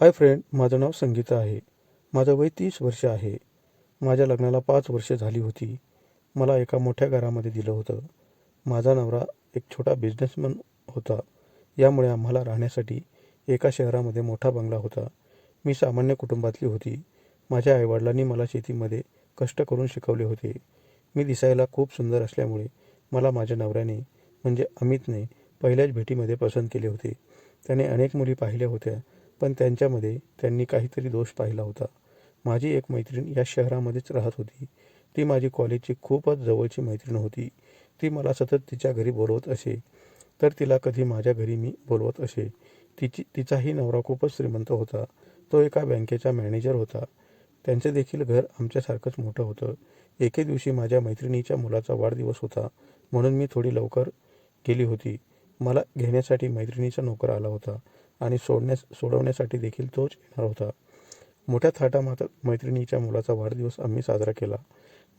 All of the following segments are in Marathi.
हाय फ्रेंड माझं नाव संगीता आहे. माझं वय तीस वर्ष आहे. माझ्या लग्नाला पाच वर्ष झाली होती. मला एका मोठ्या घरामध्ये दिलं होतं. माझा नवरा एक छोटा बिझनेसमन होता. यामुळे आम्हाला राहण्यासाठी एका शहरामध्ये मोठा बंगला होता. मी सामान्य कुटुंबातली होती. माझ्या आईवडिलांनी मला शेतीमध्ये कष्ट करून शिकवले होते. मी दिसायला खूप सुंदर असल्यामुळे मला माझ्या नवऱ्याने म्हणजे अमितने पहिल्याच भेटीमध्ये पसंत केले होते. त्याने अनेक मुली पाहिल्या होत्या. पण त्यांच्यामध्ये त्यांनी काहीतरी दोष पाहिला होता. माझी एक मैत्रीण या शहरामध्येच राहत होती. ती माझी कॉलेजची खूपच जवळची मैत्रीण होती. ती मला सतत तिच्या घरी बोलवत असे. तर तिला कधी माझ्या घरी मी बोलवत असे. तिची तिचाही नवरा खूपच श्रीमंत होता. तो एका बँकेचा मॅनेजर होता. त्यांचे देखील घर आमच्यासारखंच मोठं होतं. एके दिवशी माझ्या मैत्रिणीच्या मुलाचा वाढदिवस होता. म्हणून मी थोडी लवकर गेली होती. मला घेण्यासाठी मैत्रिणीचा नोकर आला होता. आणि सोडण्यास सोडवण्यासाठी देखील तोच येणार होता. मोठ्या थाटामाटात मैत्रिणीच्या मुलाचा वाढदिवस आम्ही साजरा केला.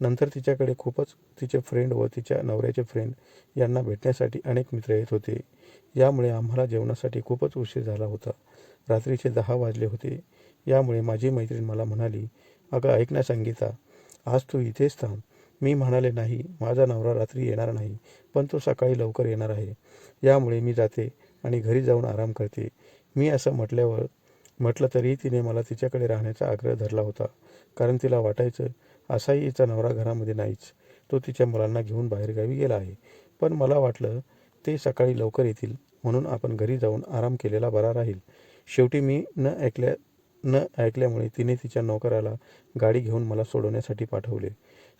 नंतर तिच्याकडे खूपच तिचे फ्रेंड व तिच्या नवऱ्याचे फ्रेंड यांना भेटण्यासाठी अनेक मित्र येत होते. यामुळे आम्हाला जेवणासाठी खूपच उशीर झाला होता. रात्रीचे दहा वाजले होते. यामुळे माझी मैत्रीण मला म्हणाली अगं ऐक ना संगीता. आज तू इथेच थांब. मी म्हणाले नाही माझा नवरा रात्री येणार नाही पण तो सकाळी लवकर येणार आहे. यामुळे मी जाते. आणि घरी जाऊन आराम करते. मी असं म्हटल्यावर म्हटलं तरीही तिने मला तिच्याकडे राहण्याचा आग्रह धरला होता. कारण तिला वाटायचं असाही हिचा नवरा घरामध्ये नाहीच. तो तिच्या मुलांना घेऊन बाहेरगावी गेला आहे. पण मला वाटलं ते सकाळी लवकर येतील म्हणून आपण घरी जाऊन आराम केलेला बरा राहील. शेवटी मी न ऐकल्या न ऐकल्यामुळे तिने तिच्या नोकराला गाडी घेऊन मला सोडवण्यासाठी पाठवले.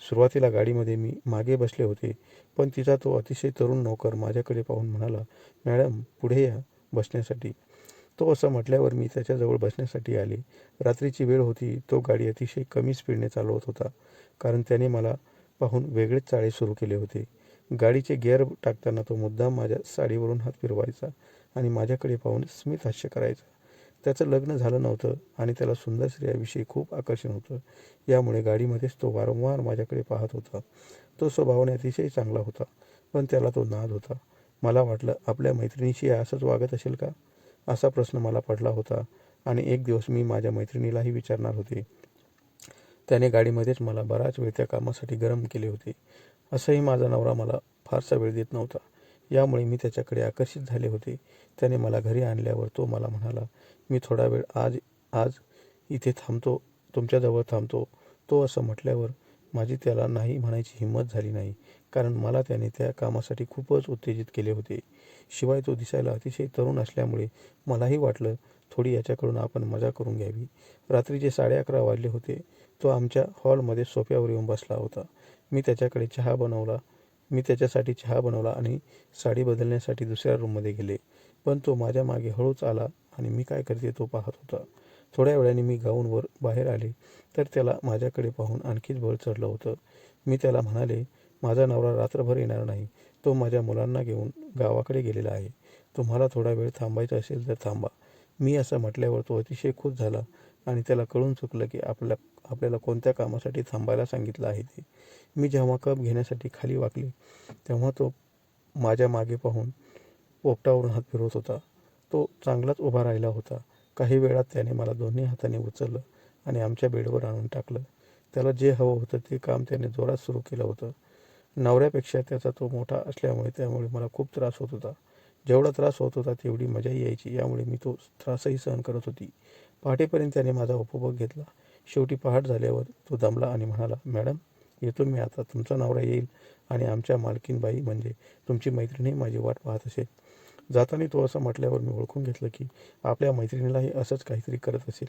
सुरुवातीला गाडीमध्ये मी मागे बसले होते पण तिचा तो अतिशय तरुण नोकर माझ्याकडे पाहून म्हणाला मॅडम पुढे या बसण्यासाठी. तो असं म्हटल्यावर मी त्याच्याजवळ बसण्यासाठी आले. रात्रीची वेळ होती तो गाडी अतिशय कमी स्पीडने चालवत होता कारण त्याने मला पाहून वेगळेच चाळे सुरू केले होते. गाडीचे गिअर टाकताना तो मुद्दाम माझ्या साडीवरून हात फिरवायचा आणि माझ्याकडे पाहून स्मित हास्य करायचा. त्याचं लग्न झालं नव्हतं आणि त्याला सुंदर स्त्रियाविषयी खूप आकर्षण होतं. यामुळे गाडीमध्येच तो वारंवार माझ्याकडे पाहत होता. तो स्वभावाने अतिशय चांगला होता पण त्याला तो नाद होता. मला वाटलं आपल्या मैत्रिणीशी असंच वागत असेल का? असा प्रश्न मला पडला होता आणि एक दिवस मी माझ्या मैत्रिणीलाही विचारणार होते. त्याने गाडीमध्येच मला बराच वेळ त्या कामासाठी गरम केले होते. असंही माझा नवरा मला फारसा वेळ देत नव्हता. यामुळे मी त्याच्याकडे आकर्षित झाले होते. त्याने मला घरी आणल्यावर तो मला म्हणाला मी थोडा वेळ आज आज इथे थांबतो तुमच्याजवळ थांबतो. तो असं म्हटल्यावर माझी त्याला नाही म्हणायची हिंमत झाली नाही कारण मला त्याने त्या कामासाठी खूपच उत्तेजित केले होते. शिवाय तो दिसायला अतिशय तरुण असल्यामुळे मलाही वाटलं थोडी याच्याकडून आपण मजा करून घ्यावी. रात्रीचे साडे अकरा वाजले होते तो आमच्या हॉलमध्ये सोफ्यावर येऊन बसला होता. मी त्याच्याकडे चहा बनवला मी त्याच्यासाठी चहा बनवला आणि साडी बदलण्यासाठी दुसऱ्या रूममध्ये गेले. पण तो माझ्या मागे हळूच आला आणि मी काय करते तो पाहत होता. थोड्या वेळाने मी गाऊनवर बाहेर आले. तर त्याला माझ्याकडे पाहून आणखीच बळ चढलं होतं. मी त्याला म्हणाले माझा नवरा रात्रभर येणार नाही. तो माझ्या मुलांना घेऊन गावाकडे गेलेला आहे. तुम्हाला थोडा वेळ थांबायचा असेल तर थांबा. मी असं म्हटल्यावर तो अतिशय खुश झाला. आणि त्याला कळून चुकलं की आपल्या आपल्याला कोणत्या कामासाठी थांबायला सांगितलं आहे ते. मी जेव्हा कप घेण्यासाठी खाली वाकले तेव्हा तो माझ्या मागे पाहून पोपटावरून हात फिरवत होता. तो चांगलाच उभा राहिला होता. काही वेळात त्याने मला दोन्ही हाताने उचललं आणि आमच्या बेडवर आणून टाकलं. त्याला जे हवं होतं ते काम त्याने जोरात सुरू केलं होतं. नवऱ्यापेक्षा त्याचा तो मोठा असल्यामुळे त्यामुळे मला खूप त्रास होत होता. जेवढा त्रास होत होता तेवढी मजाही यायची. यामुळे मी तो त्रासही सहन करत होती. पहाटेपर्यंत त्याने माझा उपभोग घेतला. शेवटी पहाट झाल्यावर तो दमला आणि म्हणाला मॅडम येतो मी आता. तुमचा नवरा येईल आणि आमच्या मालकीनबाई म्हणजे तुमची मैत्रिणी माझी वाट पाहत असेल जाताना तो असं म्हटल्यावर मी ओळखून घेतलं की आपल्या मैत्रिणीलाही असंच काहीतरी करत असेल.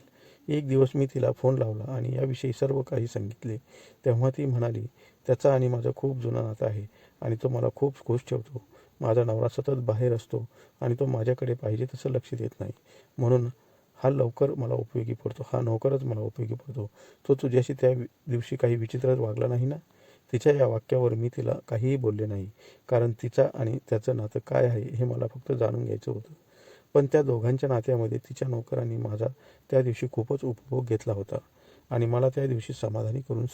एक दिवस मी तिला फोन लावला आणि याविषयी सर्व काही सांगितले. तेव्हा ती म्हणाली त्याचा आणि माझा खूप जुना नाता आहे आणि तो मला खूप खुश ठेवतो. माझा नवरा सतत बाहेर असतो आणि तो माझ्याकडे पाहिजे तसं लक्ष देत नाही. म्हणून हा लवकर मला उपयोगी पडतो हा नोकरच मला उपयोगी पडतो. तो तुझ्याशी त्या दिवशी काही विचित्रच वागला नाही ना? तिच्या या वाक्यावर मी तिला काहीही बोलले नाही. कारण तिचा आणि त्याचं नातं काय आहे हे मला फक्त जाणून घ्यायचं होतं. पण त्या दोघांच्या नात्यामध्ये तिच्या नोकरांनी माझा त्या दिवशी खूपच उपभोग घेतला होता. आणि मला त्या दिवशी समाधानी करून